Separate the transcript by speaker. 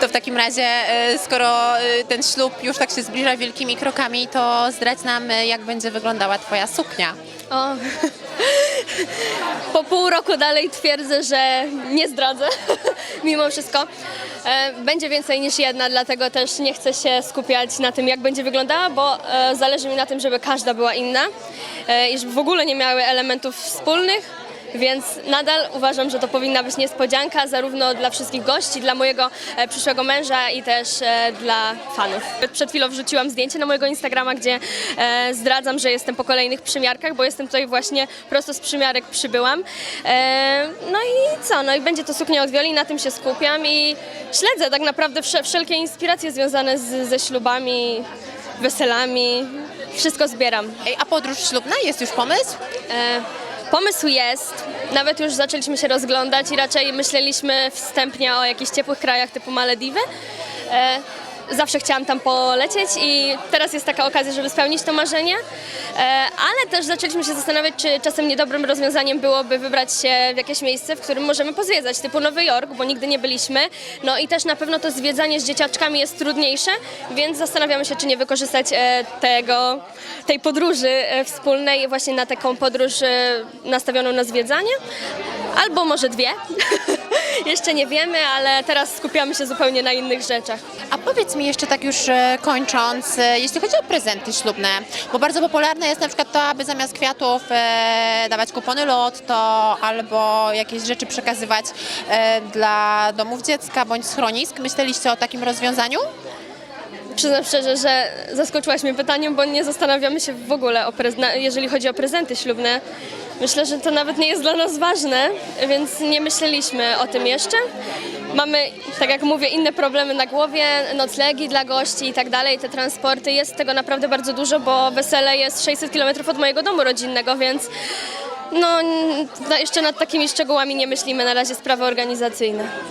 Speaker 1: To w takim razie, e, skoro e, ten ślub już tak się zbliża wielkimi krokami, to zdradź nam, e, jak będzie wyglądała Twoja suknia.
Speaker 2: O. Po pół roku dalej twierdzę, że nie zdradzę, mimo wszystko. Będzie więcej niż jedna, dlatego też nie chcę się skupiać na tym, jak będzie wyglądała, bo zależy mi na tym, żeby każda była inna i żeby w ogóle nie miały elementów wspólnych. Więc nadal uważam, że to powinna być niespodzianka zarówno dla wszystkich gości, dla mojego e, przyszłego męża i też e, dla fanów. Przed chwilą wrzuciłam zdjęcie na mojego Instagrama, gdzie e, zdradzam, że jestem po kolejnych przymiarkach, bo jestem tutaj właśnie prosto z przymiarek przybyłam. No i co, no i będzie to suknia od Wioli, na tym się skupiam i śledzę tak naprawdę wsze- wszelkie inspiracje związane z, ze ślubami, weselami. Wszystko zbieram.
Speaker 1: Ej, a podróż ślubna, jest już pomysł?
Speaker 2: E, Pomysł jest, nawet już zaczęliśmy się rozglądać i raczej myśleliśmy wstępnie o jakichś ciepłych krajach typu Malediwy. Zawsze chciałam tam polecieć i teraz jest taka okazja, żeby spełnić to marzenie. E, Ale też zaczęliśmy się zastanawiać, czy czasem niedobrym rozwiązaniem byłoby wybrać się w jakieś miejsce, w którym możemy pozwiedzać, typu Nowy Jork, bo nigdy nie byliśmy. No i też na pewno to zwiedzanie z dzieciaczkami jest trudniejsze, więc zastanawiamy się, czy nie wykorzystać e, tego, tej podróży e, wspólnej właśnie na taką podróż nastawioną na zwiedzanie. Albo może dwie. Jeszcze nie wiemy, ale teraz skupiamy się zupełnie na innych rzeczach.
Speaker 1: A powiedz mi jeszcze tak już e, kończąc, e, jeśli chodzi o prezenty ślubne, bo bardzo popularne jest na przykład to, aby zamiast kwiatów e, dawać kupony lotto albo jakieś rzeczy przekazywać e, dla domów dziecka bądź schronisk. Myśleliście o takim rozwiązaniu?
Speaker 2: Przyznam szczerze, że zaskoczyłaś mnie pytaniem, bo nie zastanawiamy się w ogóle, o jeżeli chodzi o prezenty ślubne. Myślę, że to nawet nie jest dla nas ważne, więc nie myśleliśmy o tym jeszcze. Mamy, tak jak mówię, inne problemy na głowie, noclegi dla gości i tak dalej, te transporty. Jest tego naprawdę bardzo dużo, bo wesele jest 600 km od mojego domu rodzinnego, więc no, jeszcze nad takimi szczegółami nie myślimy, na razie sprawy organizacyjne.